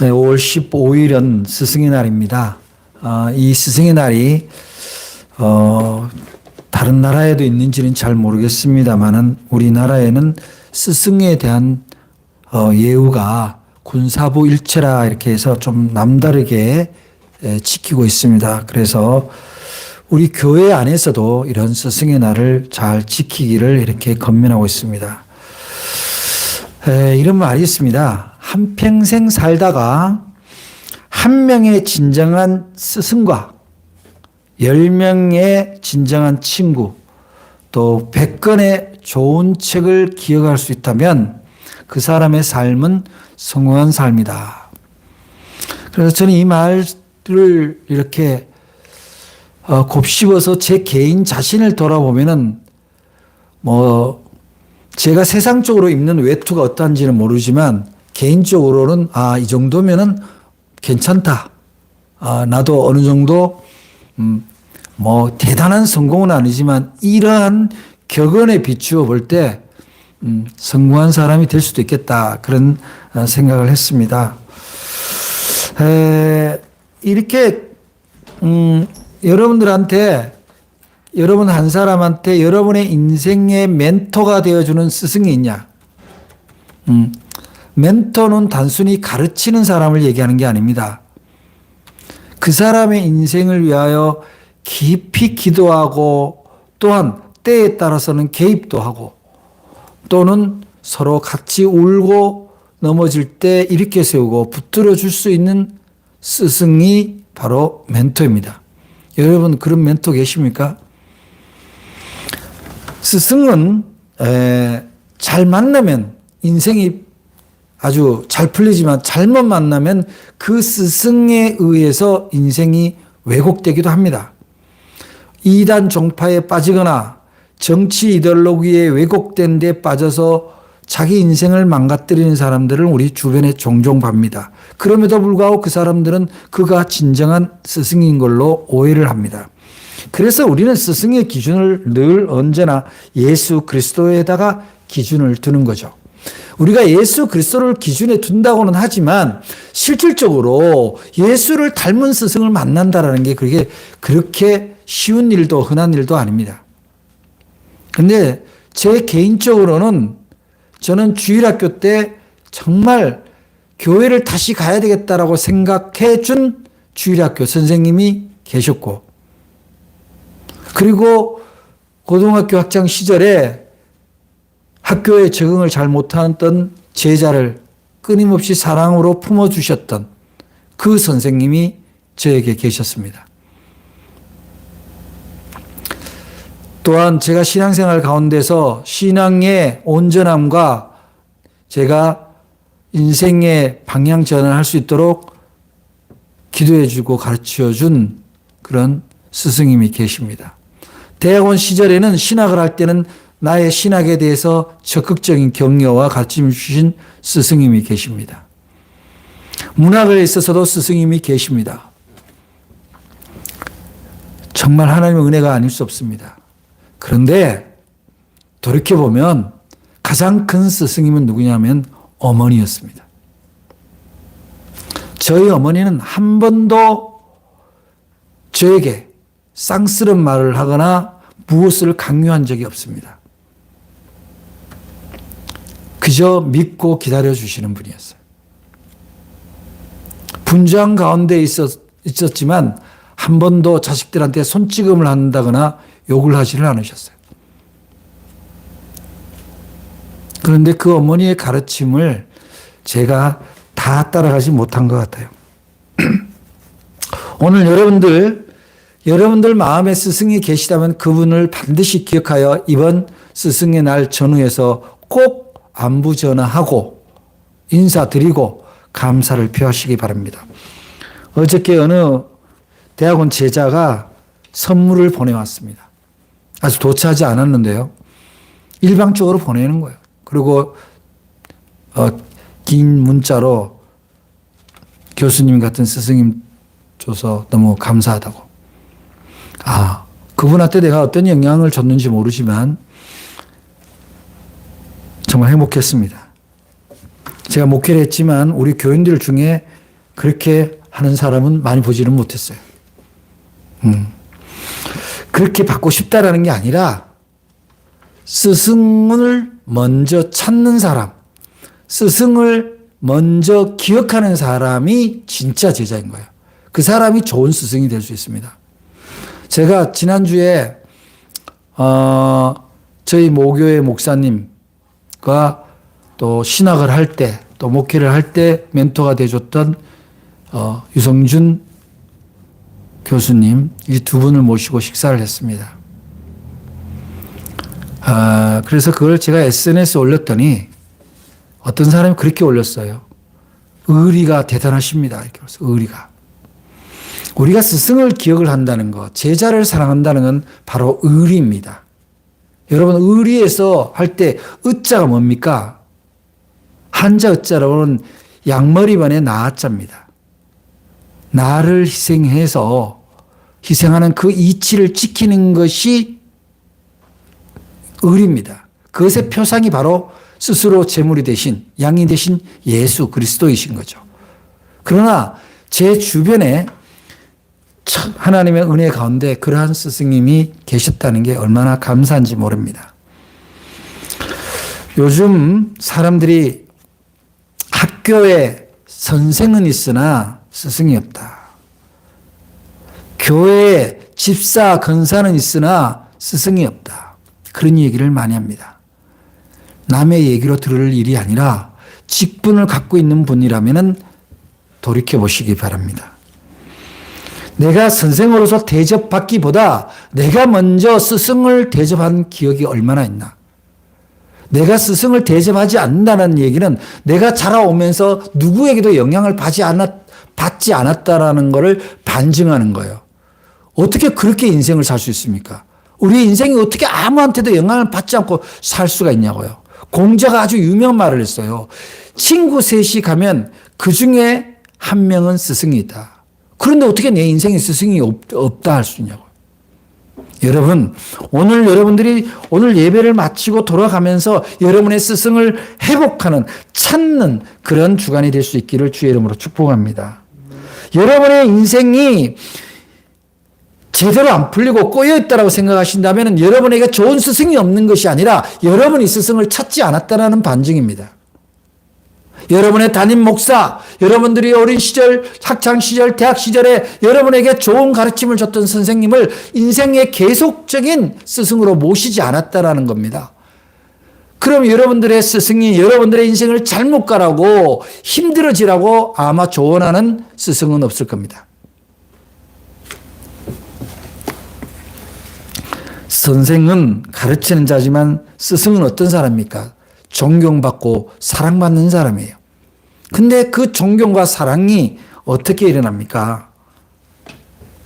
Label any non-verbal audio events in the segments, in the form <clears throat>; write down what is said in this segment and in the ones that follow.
네, 5월 15일은 스승의 날입니다. 아, 이 스승의 날이 어, 다른 나라에도 있는지는 잘 모르겠습니다만은 우리나라에는 스승에 대한 어, 예우가 군사부 일체라 이렇게 해서 좀 남다르게 에, 지키고 있습니다. 그래서 우리 교회 안에서도 이런 스승의 날을 잘 지키기를 이렇게 건면하고 있습니다. 에, 이런 말이 있습니다. 한평생 살다가 한 명의 진정한 스승과 열 명의 진정한 친구 또백 권의 좋은 책을 기억할 수 있다면 그 사람의 삶은 성공한 삶이다. 그래서 저는 이 말을 이렇게 어, 곱씹어서 제 개인 자신을 돌아보면은 뭐 제가 세상적으로 입는 외투가 어떠한지는 모르지만 개인적으로는 아, 이 정도면은 괜찮다. 아, 나도 어느 정도 음, 뭐 대단한 성공은 아니지만 이러한 격언에 비추어 볼때 음, 성공한 사람이 될 수도 있겠다. 그런 어, 생각을 했습니다. 에, 이렇게 음, 여러분들한테 여러분 한 사람한테 여러분의 인생의 멘토가 되어주는 스승이 있냐? 음, 멘토는 단순히 가르치는 사람을 얘기하는 게 아닙니다. 그 사람의 인생을 위하여 깊이 기도하고 또한 때에 따라서는 개입도 하고 또는 서로 같이 울고 넘어질 때 일으켜 세우고 붙들어 줄 수 있는 스승이 바로 멘토입니다. 여러분 그런 멘토 계십니까? 스승은 에, 잘 만나면 인생이 아주 잘 풀리지만 잘못 만나면 그 스승에 의해서 인생이 왜곡되기도 합니다. 이단 종파에 빠지거나 정치 이데올로기에 왜곡된 데 빠져서 자기 인생을 망가뜨리는 사람들을 우리 주변에 종종 봅니다. 그럼에도 불구하고 그 사람들은 그가 진정한 스승인 걸로 오해를 합니다. 그래서 우리는 스승의 기준을 늘 언제나 예수 그리스도에다가 기준을 두는 거죠. 우리가 예수 그리스도를 기준에 둔다고는 하지만 실질적으로 예수를 닮은 스승을 만난다라는 게 그게 그렇게 쉬운 일도 흔한 일도 아닙니다. 근데 제 개인적으로는 저는 주일학교 때 정말 교회를 다시 가야 되겠다라고 생각해 준 주일학교 선생님이 계셨고 그리고 고등학교 학창 시절에 학교에 적응을 잘 못하던 제자를 끊임없이 사랑으로 품어주셨던 그 선생님이 저에게 계셨습니다. 또한 제가 신앙생활 가운데서 신앙의 온전함과 제가 인생의 방향 전환할 수 있도록 기도해주고 가르쳐준 그런 스승님이 계십니다. 대학원 시절에는 신학을 할 때는 나의 신학에 대해서 적극적인 격려와 가르침을 주신 스승님이 계십니다. 문학에 있어서도 스승님이 계십니다. 정말 하나님의 은혜가 아닐 수 없습니다. 그런데 돌이켜보면 가장 큰 스승님은 누구냐면 어머니였습니다. 저희 어머니는 한 번도 저에게 쌍스런 말을 하거나 무엇을 강요한 적이 없습니다. 그저 믿고 기다려 주시는 분이었어요. 분주한 가운데 있었, 있었지만 한 번도 자식들한테 손찌검을 한다거나 욕을 하지를 않으셨어요. 그런데 그 어머니의 가르침을 제가 다 따라가지 못한 것 같아요. <clears throat> 오늘 여러분들, 여러분들 마음에 스승이 계시다면 그분을 반드시 기억하여 이번 스승의 날 전후에서 꼭 안부 전화하고 인사드리고 감사를 표하시기 바랍니다. 어저께 어느 대학원 제자가 선물을 보내왔습니다. 아직 도착하지 않았는데요. 일방적으로 보내는 거예요. 그리고 어, 긴 문자로 교수님 같은 스승님 줘서 너무 감사하다고. 아, 그분한테 내가 어떤 영향을 줬는지 모르지만 정말 행복했습니다. 제가 목회를 했지만 우리 교인들 중에 그렇게 하는 사람은 많이 보지는 못했어요. 음. 그렇게 받고 싶다라는 게 아니라 스승을 먼저 찾는 사람, 스승을 먼저 기억하는 사람이 진짜 제자인 거예요. 그 사람이 좋은 스승이 될 수 있습니다. 제가 지난주에, 어, 저희 모교의 목사님과 또 신학을 할 때, 또 목회를 할 때 멘토가 돼줬던 어, 유성준 교수님 이 두 분을 모시고 식사를 했습니다. 아, 그래서 그걸 제가 SNS에 올렸더니 어떤 사람이 그렇게 올렸어요. 의리가 대단하십니다. 이렇게 올렸어요. 의리가. 우리가 스승을 기억을 한다는 것, 제자를 사랑한다는 건 바로 의리입니다. 여러분, 의리에서 할때 의자가 뭡니까? 한자 의자로는 양머리반의 나자입니다. 나를 희생해서 희생하는 그 이치를 지키는 것이 의리입니다. 그것의 표상이 바로 스스로 제물이 되신 양이 되신 예수 그리스도이신 거죠. 그러나 제 주변에 참 하나님의 은혜 가운데 그러한 스승님이 계셨다는 게 얼마나 감사한지 모릅니다. 요즘 사람들이 학교에 선생은 있으나 스승이 없다. 교회에 집사, 건사는 있으나 스승이 없다. 그런 얘기를 많이 합니다. 남의 얘기로 들을 일이 아니라 직분을 갖고 있는 분이라면 돌이켜 보시기 바랍니다. 내가 선생으로서 대접받기보다 내가 먼저 스승을 대접한 기억이 얼마나 있나. 내가 스승을 대접하지 않는다는 얘기는 내가 자라오면서 누구에게도 영향을 받지 않았, 받지 않았다라는 것을 반증하는 거예요. 어떻게 그렇게 인생을 살 수 있습니까? 우리 인생이 어떻게 아무한테도 영향을 받지 않고 살 수가 있냐고요. 공자가 아주 유명한 말을 했어요. 친구 셋이 가면 그 중에 한 명은 스승이 있다. 그런데 어떻게 내 인생에 스승이 없, 없다 할 수 있냐고. 여러분, 오늘 여러분들이 오늘 예배를 마치고 돌아가면서 여러분의 스승을 회복하는, 찾는 그런 주간이 될 수 있기를 주의 이름으로 축복합니다. 여러분의 인생이 제대로 안 풀리고 꼬여있다라고 생각하신다면 여러분에게 좋은 스승이 없는 것이 아니라 여러분이 스승을 찾지 않았다는 반증입니다. 여러분의 담임 목사, 여러분들이 어린 시절, 학창 시절, 대학 시절에 여러분에게 좋은 가르침을 줬던 선생님을 인생의 계속적인 스승으로 모시지 않았다라는 겁니다. 그럼 여러분들의 스승이 여러분들의 인생을 잘못 가라고 힘들어지라고 아마 조언하는 스승은 없을 겁니다. 선생은 가르치는 자지만 스승은 어떤 사람입니까? 존경받고 사랑받는 사람이에요. 근데 그 존경과 사랑이 어떻게 일어납니까?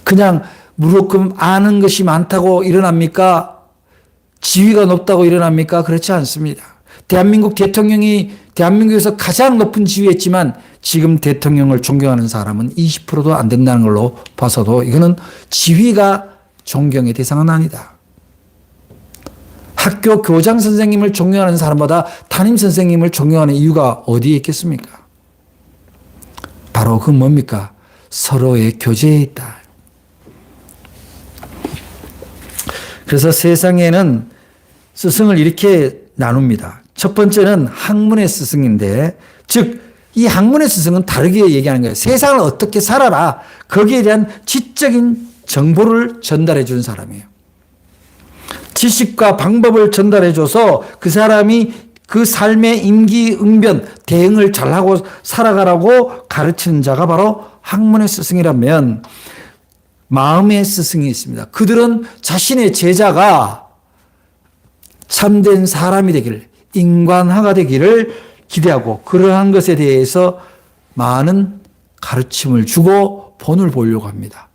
그냥 무조건 아는 것이 많다고 일어납니까? 지위가 높다고 일어납니까? 그렇지 않습니다. 대한민국 대통령이 대한민국에서 가장 높은 지위였지만 지금 대통령을 존경하는 사람은 20%도 안 된다는 걸로 봐서도 이거는 지위가 존경의 대상은 아니다. 학교 교장 선생님을 존경하는 사람보다 담임 선생님을 존경하는 이유가 어디에 있겠습니까? 바로 그 뭡니까? 서로의 교제에 있다. 그래서 세상에는 스승을 이렇게 나눕니다. 첫 번째는 학문의 스승인데, 즉, 이 학문의 스승은 다르게 얘기하는 거예요. 세상을 어떻게 살아라. 거기에 대한 지적인 정보를 전달해 주는 사람이에요. 지식과 방법을 전달해 줘서 그 사람이 그 삶의 임기응변, 대응을 잘하고 살아가라고 가르치는 자가 바로 학문의 스승이라면 마음의 스승이 있습니다. 그들은 자신의 제자가 참된 사람이 되기를, 인간화가 되기를 기대하고 그러한 것에 대해서 많은 가르침을 주고 본을 보려고 합니다.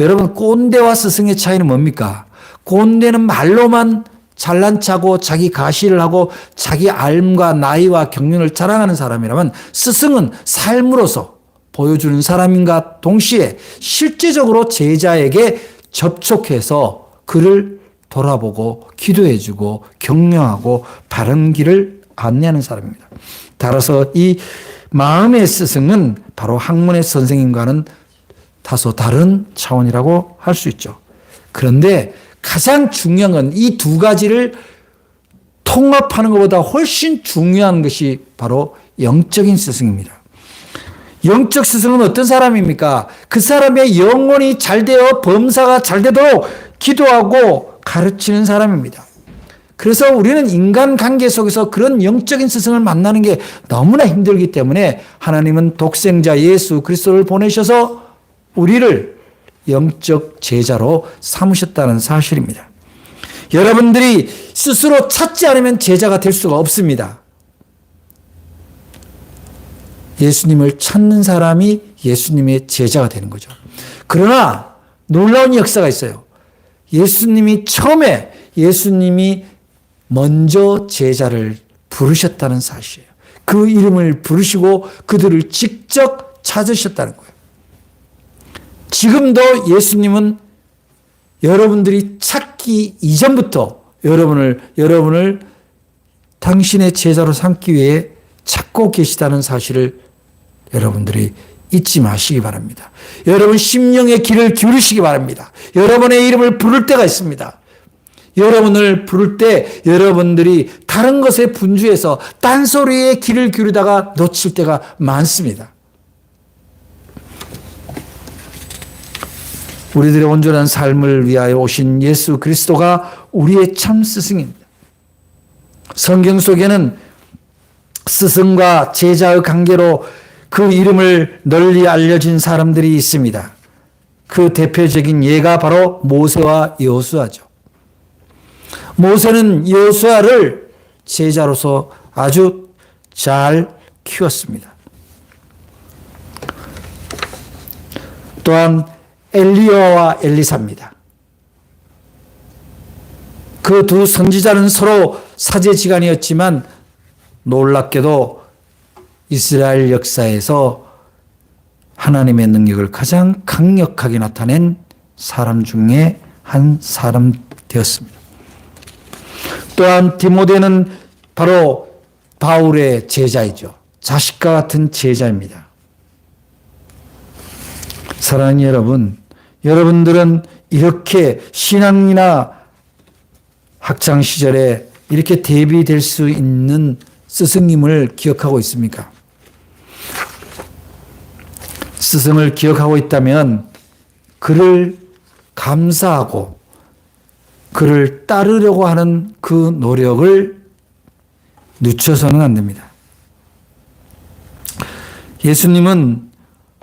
여러분, 꼰대와 스승의 차이는 뭡니까? 꼰대는 말로만 잘난 차고 자기 가시를 하고 자기 알과 나이와 경륜을 자랑하는 사람이라면 스승은 삶으로서 보여주는 사람인가 동시에 실제적으로 제자에게 접촉해서 그를 돌아보고 기도해주고 격려하고 바른 길을 안내하는 사람입니다. 따라서 이 마음의 스승은 바로 학문의 선생님과는 다소 다른 차원이라고 할 수 있죠. 그런데 가장 중요한 건 이 두 가지를 통합하는 것보다 훨씬 중요한 것이 바로 영적인 스승입니다. 영적 스승은 어떤 사람입니까? 그 사람의 영혼이 잘 되어 범사가 잘 되도록 기도하고 가르치는 사람입니다. 그래서 우리는 인간 관계 속에서 그런 영적인 스승을 만나는 게 너무나 힘들기 때문에 하나님은 독생자 예수 그리스도를 보내셔서 우리를 영적 제자로 삼으셨다는 사실입니다. 여러분들이 스스로 찾지 않으면 제자가 될 수가 없습니다. 예수님을 찾는 사람이 예수님의 제자가 되는 거죠. 그러나 놀라운 역사가 있어요. 예수님이 처음에 예수님이 먼저 제자를 부르셨다는 사실이에요. 그 이름을 부르시고 그들을 직접 찾으셨다는 거예요. 지금도 예수님은 여러분들이 찾기 이전부터 여러분을 여러분을 당신의 제자로 삼기 위해 찾고 계시다는 사실을 여러분들이 잊지 마시기 바랍니다. 여러분 심령의 길을 기울이시기 바랍니다. 여러분의 이름을 부를 때가 있습니다. 여러분을 부를 때 여러분들이 다른 것에 분주해서 딴소리에 길을 기울이다가 놓칠 때가 많습니다. 우리들의 온전한 삶을 위하여 오신 예수 그리스도가 우리의 참 스승입니다. 성경 속에는 스승과 제자의 관계로 그 이름을 널리 알려진 사람들이 있습니다. 그 대표적인 예가 바로 모세와 여호수아죠. 모세는 여호수아를 제자로서 아주 잘 키웠습니다. 또한 엘리야와 엘리사입니다. 그 두 선지자는 서로 사제지간이었지만 놀랍게도 이스라엘 역사에서 하나님의 능력을 가장 강력하게 나타낸 사람 중에 한 사람 되었습니다. 또한 디모데는 바로 바울의 제자이죠. 자식과 같은 제자입니다. 사랑하는 여러분, 여러분들은 이렇게 신앙이나 학창 시절에 이렇게 대비될 수 있는 스승님을 기억하고 있습니까? 스승을 기억하고 있다면 그를 감사하고 그를 따르려고 하는 그 노력을 늦춰서는 안 됩니다. 예수님은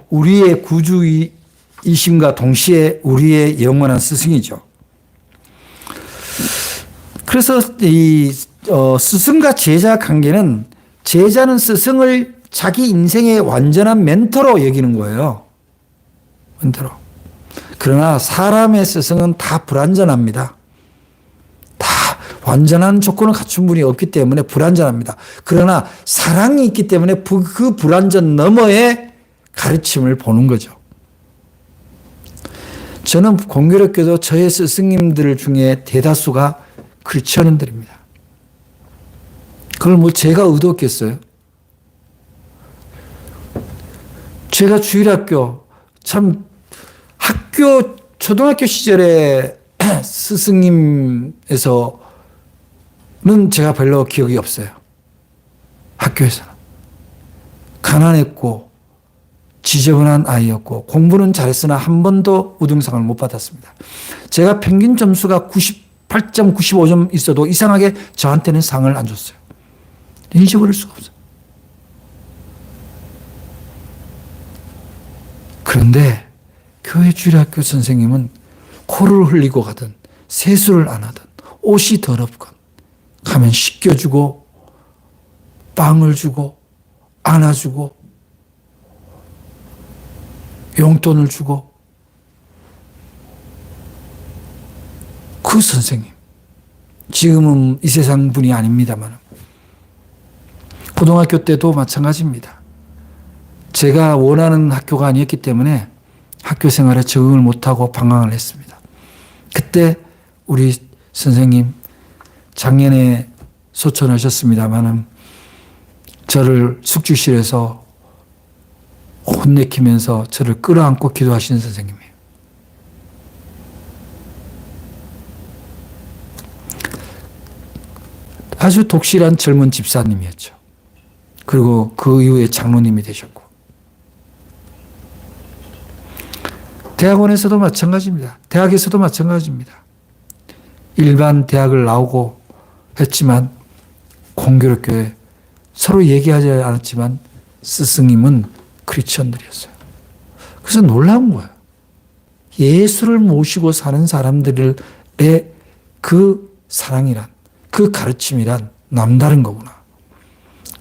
우리의 구주이 심과 동시에 우리의 영원한 스승이죠. 그래서 이 어, 스승과 제자 관계는 제자는 스승을 자기 인생의 완전한 멘토로 여기는 거예요. 멘토로. 그러나 사람의 스승은 다 불완전합니다. 다 완전한 조건을 갖춘 분이 없기 때문에 불완전합니다. 그러나 사랑이 있기 때문에 그 불완전 너머의 가르침을 보는 거죠. 저는 공교롭게도 저의 스승님들 중에 대다수가 크리스천들입니다. 그걸 뭐 제가 의도했겠어요? 제가 주일학교 참 학교 초등학교 시절에 <clears throat> 스승님에서는 제가 별로 기억이 없어요. 학교에서는 가난했고 지저분한 아이였고 공부는 잘했으나 한 번도 우등상을 못 받았습니다. 제가 평균 점수가 98.95점 있어도 이상하게 저한테는 상을 안 줬어요. 잊어버릴 수가 없어요. 그런데 교회 주일학교 선생님은 코를 흘리고 가든 세수를 안 하든 옷이 더럽건 가면 씻겨주고 빵을 주고 안아주고 용돈을 주고 그 선생님 지금은 이 세상 분이 아닙니다만 고등학교 때도 마찬가지입니다. 제가 원하는 학교가 아니었기 때문에 학교 생활에 적응을 못하고 방황을 했습니다. 그때 우리 선생님 작년에 소천하셨습니다만은 저를 숙주실에서 혼내키면서 저를 끌어안고 기도하시는 선생님이에요. 아주 독실한 젊은 집사님이었죠. 그리고 그 이후에 장로님이 되셨고. 대학원에서도 마찬가지입니다. 대학에서도 마찬가지입니다. 일반 대학을 나오고 했지만 공교롭교회 서로 얘기하지 않았지만 스승님은 크리스천들이었어요. 그래서 놀라운 거예요. 예수를 모시고 사는 사람들의 그 사랑이란 그 가르침이란 남다른 거구나.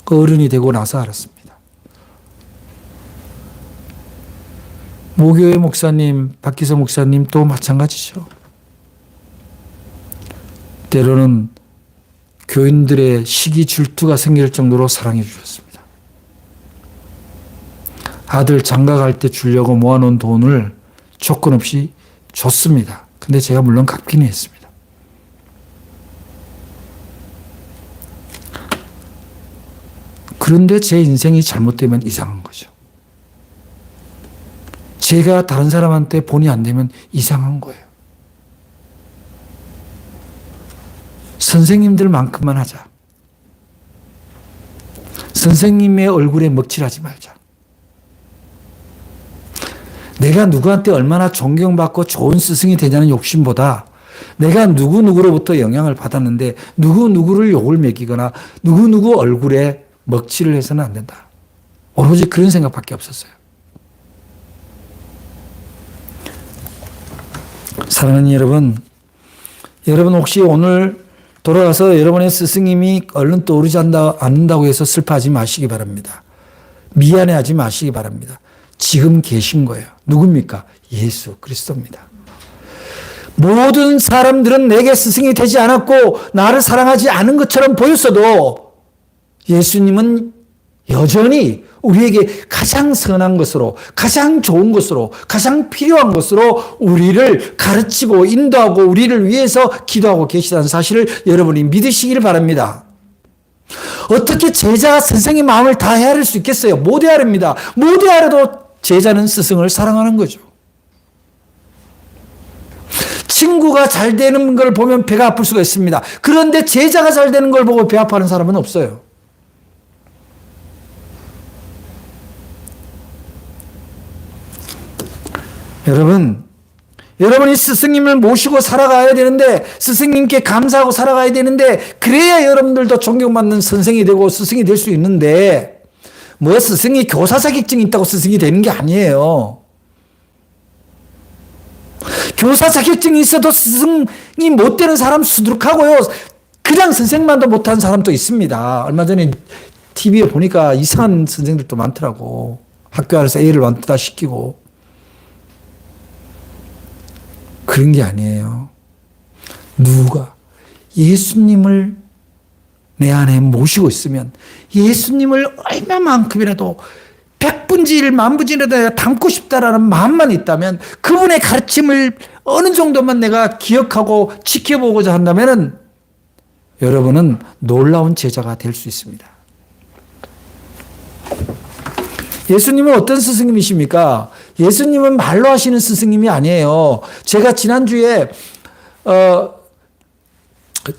어른이 되고 나서 알았습니다. 모교회 목사님, 박기서 목사님 또 마찬가지죠. 때로는 교인들의 시기 질투가 생길 정도로 사랑해 주셨습니다. 아들 장가 갈 때 주려고 모아놓은 돈을 조건 없이 줬습니다. 근데 제가 물론 갚기는 했습니다. 그런데 제 인생이 잘못되면 이상한 거죠. 제가 다른 사람한테 본이 안 되면 이상한 거예요. 선생님들만큼만 하자. 선생님의 얼굴에 먹칠하지 말자. 내가 누구한테 얼마나 존경받고 좋은 스승이 되냐는 욕심보다 내가 누구누구로부터 영향을 받았는데 누구누구를 욕을 매기거나 누구누구 얼굴에 먹칠을 해서는 안 된다. 오로지 그런 생각밖에 없었어요. 사랑하는 여러분, 여러분 혹시 오늘 돌아가서 여러분의 스승님이 얼른 떠오르지 않는다고 해서 슬퍼하지 마시기 바랍니다. 미안해하지 마시기 바랍니다. 지금 계신 거예요. 누굽니까? 예수 그리스도입니다. 모든 사람들은 내게 스승이 되지 않았고 나를 사랑하지 않은 것처럼 보였어도 예수님은 여전히 우리에게 가장 선한 것으로, 가장 좋은 것으로, 가장 필요한 것으로 우리를 가르치고 인도하고 우리를 위해서 기도하고 계시다는 사실을 여러분이 믿으시기를 바랍니다. 어떻게 제자가 선생님 마음을 다 헤아릴 수 있겠어요? 못 헤아립니다. 못 헤아려도 제자는 스승을 사랑하는 거죠. 친구가 잘 되는 걸 보면 배가 아플 수가 있습니다. 그런데 제자가 잘 되는 걸 보고 배 아파하는 사람은 없어요. 여러분, 여러분이 스승님을 모시고 살아가야 되는데, 스승님께 감사하고 살아가야 되는데, 그래야 여러분들도 존경받는 선생이 되고 스승이 될 수 있는데, 뭐 스승이 교사 자격증이 있다고 스승이 되는 게 아니에요. 교사 자격증이 있어도 스승이 못 되는 사람 수두룩하고요. 그냥 선생만도 못한 사람도 있습니다. 얼마 전에 TV에 보니까 이상한 선생들도 많더라고. 학교 안에서 애를 완다 시키고. 그런 게 아니에요. 누가 예수님을 내 안에 모시고 있으면 예수님을 얼마만큼이라도 백분지 일, 만분지라도 담고 싶다라는 마음만 있다면 그분의 가르침을 어느 정도만 내가 기억하고 지켜보고자 한다면 여러분은 놀라운 제자가 될 수 있습니다. 예수님은 어떤 스승님이십니까? 예수님은 말로 하시는 스승님이 아니에요. 제가 지난주에, 어,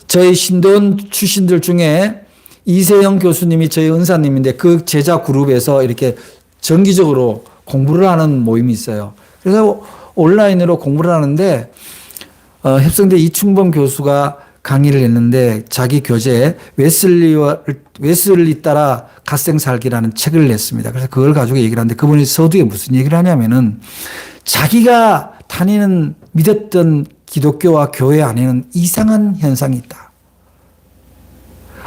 저희 신돈 출신들 중에 이세영 교수님이 저희 은사님인데 그 제자 그룹에서 이렇게 정기적으로 공부를 하는 모임이 있어요. 그래서 온라인으로 공부를 하는데, 어, 협성대 이충범 교수가 강의를 했는데 자기 교재에 웨슬리와 웨슬리 따라 갓생 살기라는 책을 냈습니다. 그래서 그걸 가지고 얘기를 하는데 그분이 서두에 무슨 얘기를 하냐면은 자기가 다니는 믿었던 기독교와 교회 안에는 이상한 현상이 있다.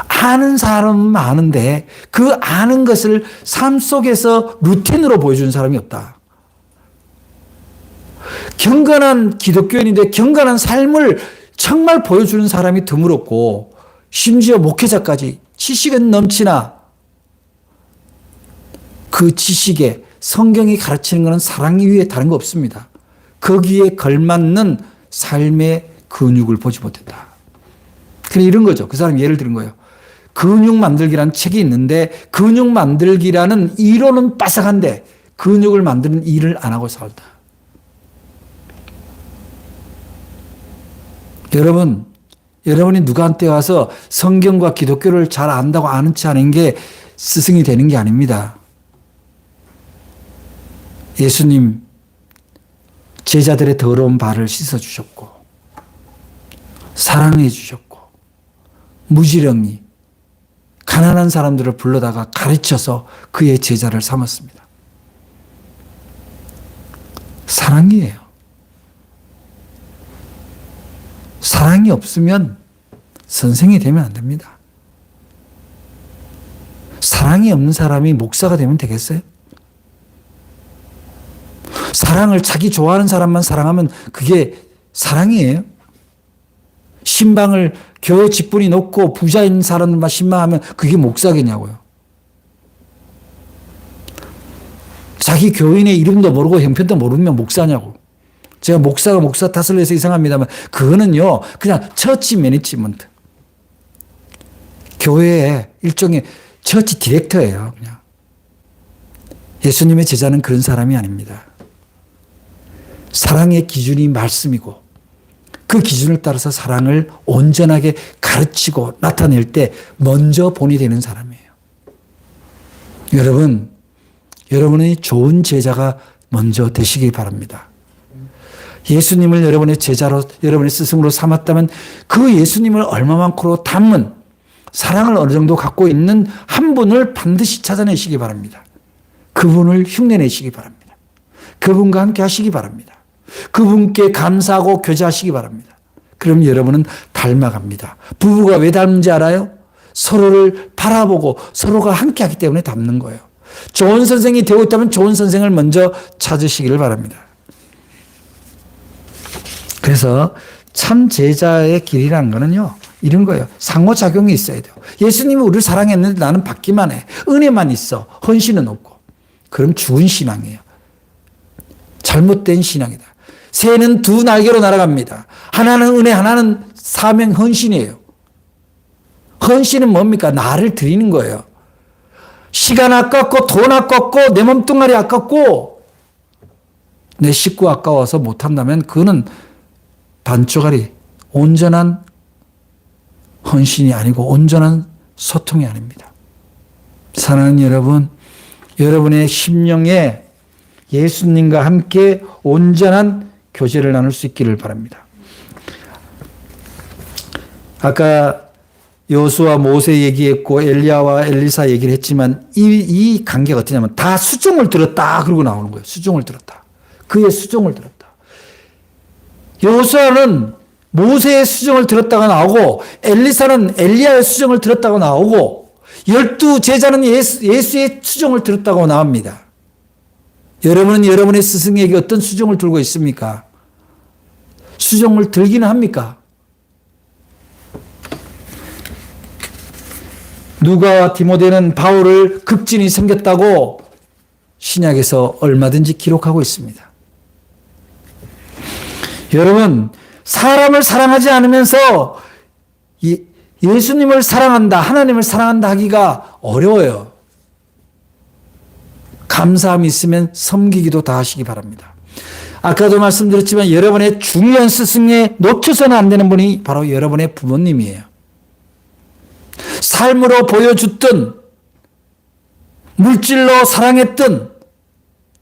아는 사람은 많은데 그 아는 것을 삶 속에서 루틴으로 보여주는 사람이 없다. 경건한 기독교인인데 경건한 삶을 정말 보여주는 사람이 드물었고 심지어 목회자까지 지식은 넘치나 그 지식에 성경이 가르치는 것은 사랑 위에 다른 거 없습니다. 거기에 걸맞는 삶의 근육을 보지 못했다. 그래 이런 거죠. 그 사람이 예를 들은 거예요. 근육 만들기라는 책이 있는데 근육 만들기라는 이론은 빠삭한데 근육을 만드는 일을 안 하고 살다. 여러분, 여러분이 누구한테 와서 성경과 기독교를 잘 안다고 아는 체 하는 게 스승이 되는 게 아닙니다. 예수님, 제자들의 더러운 발을 씻어주셨고, 사랑해 주셨고, 무지렁이, 가난한 사람들을 불러다가 가르쳐서 그의 제자를 삼았습니다. 사랑이에요. 사랑이 없으면 선생이 되면 안 됩니다. 사랑이 없는 사람이 목사가 되면 되겠어요? 사랑을 자기 좋아하는 사람만 사랑하면 그게 사랑이에요? 신방을 교회 직분이 높고 부자인 사람들만 신방하면 그게 목사겠냐고요. 자기 교인의 이름도 모르고 형편도 모르면 목사냐고. 제가 목사가 목사 탓을 해서 이상합니다만 그거는요 그냥 처치 매니지먼트. 교회의 일종의 처치 디렉터예요. 그냥. 예수님의 제자는 그런 사람이 아닙니다. 사랑의 기준이 말씀이고 그 기준을 따라서 사랑을 온전하게 가르치고 나타낼 때 먼저 본이 되는 사람이에요. 여러분, 여러분의 좋은 제자가 먼저 되시기 바랍니다. 예수님을 여러분의 제자로, 여러분의 스승으로 삼았다면 그 예수님을 얼마만큼으로 담은 사랑을 어느 정도 갖고 있는 한 분을 반드시 찾아내시기 바랍니다. 그분을 흉내내시기 바랍니다. 그분과 함께 하시기 바랍니다. 그분께 감사하고 교제하시기 바랍니다. 그럼 여러분은 닮아갑니다. 부부가 왜 닮는지 알아요? 서로를 바라보고 서로가 함께 하기 때문에 닮는 거예요. 좋은 선생이 되고 있다면 좋은 선생을 먼저 찾으시기를 바랍니다. 그래서 참 제자의 길이라는 거는요, 이런 거예요. 상호작용이 있어야 돼요. 예수님이 우리를 사랑했는데 나는 받기만 해. 은혜만 있어. 헌신은 없고. 그럼 죽은 신앙이에요. 잘못된 신앙이다. 새는 두 날개로 날아갑니다. 하나는 은혜, 하나는 사명 헌신이에요. 헌신은 뭡니까? 나를 드리는 거예요. 시간 아깝고 돈 아깝고 내 몸뚱아리 아깝고 내 식구 아까워서 못한다면 그거는 반쪽짜리 온전한 헌신이 아니고 온전한 소통이 아닙니다. 사랑하는 여러분, 여러분의 심령에 예수님과 함께 온전한 교제를 나눌 수 있기를 바랍니다. 아까 여수와 모세 얘기했고 엘리야와 엘리사 얘기를 했지만 이, 이 관계가 어떠냐면 다 수종을 들었다 그러고 나오는 거예요. 수종을 들었다. 그의 수종을 들었다. 여수아는 모세의 수종을 들었다가 나오고 엘리사는 엘리야의 수종을 들었다고 나오고 열두 제자는 예수, 예수의 수종을 들었다고 나옵니다. 여러분은 여러분의 스승에게 어떤 수종을 들고 있습니까? 수종을 들기는 합니까? 누가와 디모데는 바울을 극진히 섬겼다고 신약에서 얼마든지 기록하고 있습니다. 여러분, 사람을 사랑하지 않으면서 예수님을 사랑한다, 하나님을 사랑한다 하기가 어려워요. 감사함이 있으면 섬기기도 다 하시기 바랍니다. 아까도 말씀드렸지만 여러분의 중요한 스승에 놓쳐서는 안 되는 분이 바로 여러분의 부모님이에요. 삶으로 보여줬던 물질로 사랑했던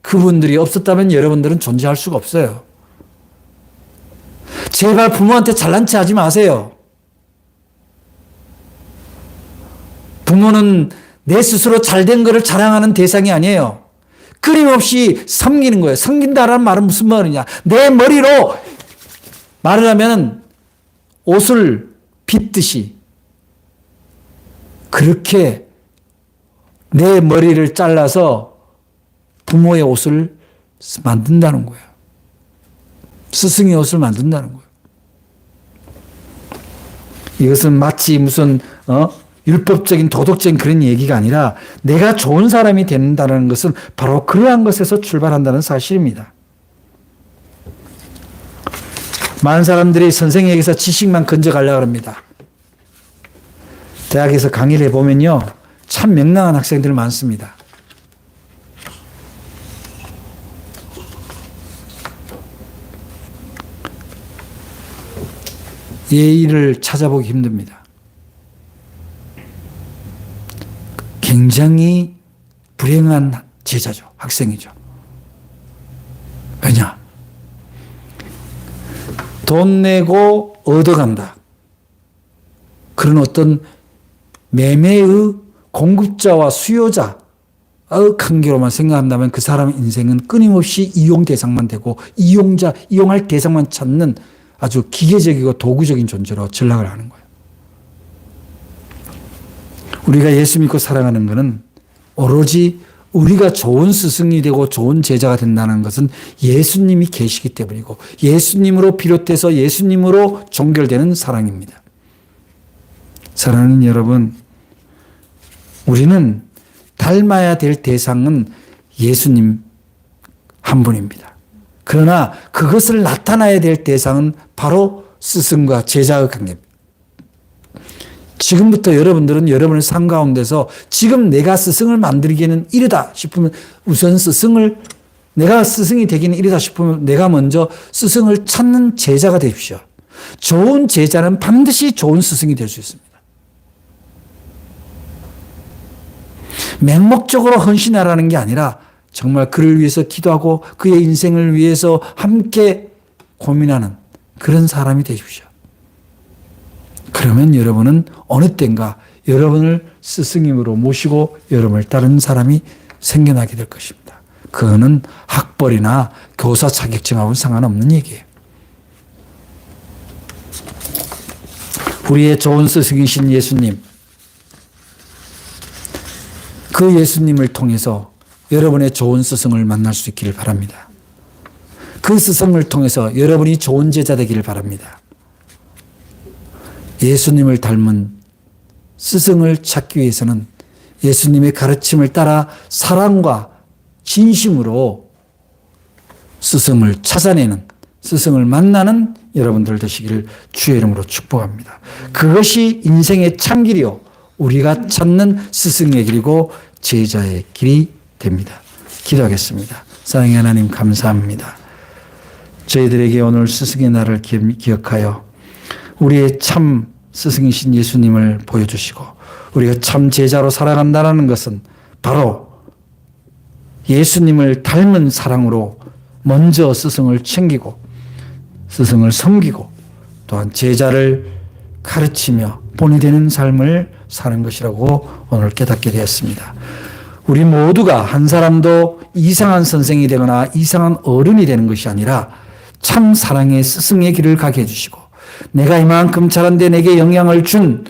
그분들이 없었다면 여러분들은 존재할 수가 없어요. 제발 부모한테 잘난 체 하지 마세요. 부모는 내 스스로 잘된 것을 자랑하는 대상이 아니에요. 끊임없이 섬기는 거예요. 섬긴다라는 말은 무슨 말이냐. 내 머리로 말을 하면 옷을 빗듯이 그렇게 내 머리를 잘라서 부모의 옷을 만든다는 거예요. 스승의 옷을 만든다는 거예요. 이것은 마치 무슨 어? 율법적인 도덕적인 그런 얘기가 아니라 내가 좋은 사람이 된다는 것은 바로 그러한 것에서 출발한다는 사실입니다. 많은 사람들이 선생에게서 지식만 건져가려고 합니다. 대학에서 강의를 해보면요. 참 명랑한 학생들 많습니다. 예의를 찾아보기 힘듭니다. 굉장히 불행한 제자죠. 학생이죠. 왜냐? 돈 내고 얻어간다. 그런 어떤 매매의 공급자와 수요자, 의 관계로만 생각한다면 그 사람의 인생은 끊임없이 이용 대상만 되고 이용자, 이용할 대상만 찾는 아주 기계적이고 도구적인 존재로 전락을 하는 거예요. 우리가 예수 믿고 살아가는 것은 오로지 우리가 좋은 스승이 되고 좋은 제자가 된다는 것은 예수님이 계시기 때문이고 예수님으로 비롯해서 예수님으로 종결되는 사랑입니다. 사랑하는 여러분, 우리는 닮아야 될 대상은 예수님 한 분입니다. 그러나 그것을 나타나야 될 대상은 바로 스승과 제자의 관계입니다. 지금부터 여러분들은 여러분의 삶 가운데서 지금 내가 스승을 만들기에는 이르다 싶으면 우선 스승을 내가 스승이 되기는 이르다 싶으면 내가 먼저 스승을 찾는 제자가 되십시오. 좋은 제자는 반드시 좋은 스승이 될 수 있습니다. 맹목적으로 헌신하라는 게 아니라 정말 그를 위해서 기도하고 그의 인생을 위해서 함께 고민하는 그런 사람이 되십시오. 그러면 여러분은 어느 땐가 여러분을 스승님으로 모시고 여러분을 따르는 사람이 생겨나게 될 것입니다. 그거는 학벌이나 교사 자격증하고는 상관없는 얘기예요. 우리의 좋은 스승이신 예수님, 그 예수님을 통해서 여러분의 좋은 스승을 만날 수 있기를 바랍니다. 그 스승을 통해서 여러분이 좋은 제자 되기를 바랍니다. 예수님을 닮은 스승을 찾기 위해서는 예수님의 가르침을 따라 사랑과 진심으로 스승을 찾아내는 스승을 만나는 여러분들 되시기를 주의 이름으로 축복합니다. 그것이 인생의 참길이요. 우리가 찾는 스승의 길이고 제자의 길이 됩니다. 기도하겠습니다. 사랑의 하나님 감사합니다. 저희들에게 오늘 스승의 날을 기억하여 우리의 참 스승이신 예수님을 보여주시고 우리가 참 제자로 살아간다는 것은 바로 예수님을 닮은 사랑으로 먼저 스승을 챙기고 스승을 섬기고 또한 제자를 가르치며 본이 되는 삶을 사는 것이라고 오늘 깨닫게 되었습니다. 우리 모두가 한 사람도 이상한 선생이 되거나 이상한 어른이 되는 것이 아니라 참 사랑의 스승의 길을 가게 해주시고 내가 이만큼 잘한데 내게 영향을 준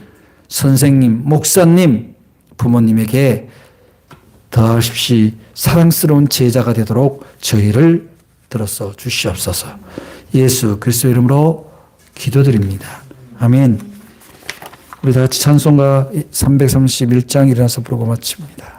선생님, 목사님, 부모님에게 더없이 사랑스러운 제자가 되도록 저희를 들어서 주시옵소서. 예수 그리스도 이름으로 기도드립니다. 아멘. 우리 다 같이 찬송가 331장 일어나서 부르고 마칩니다.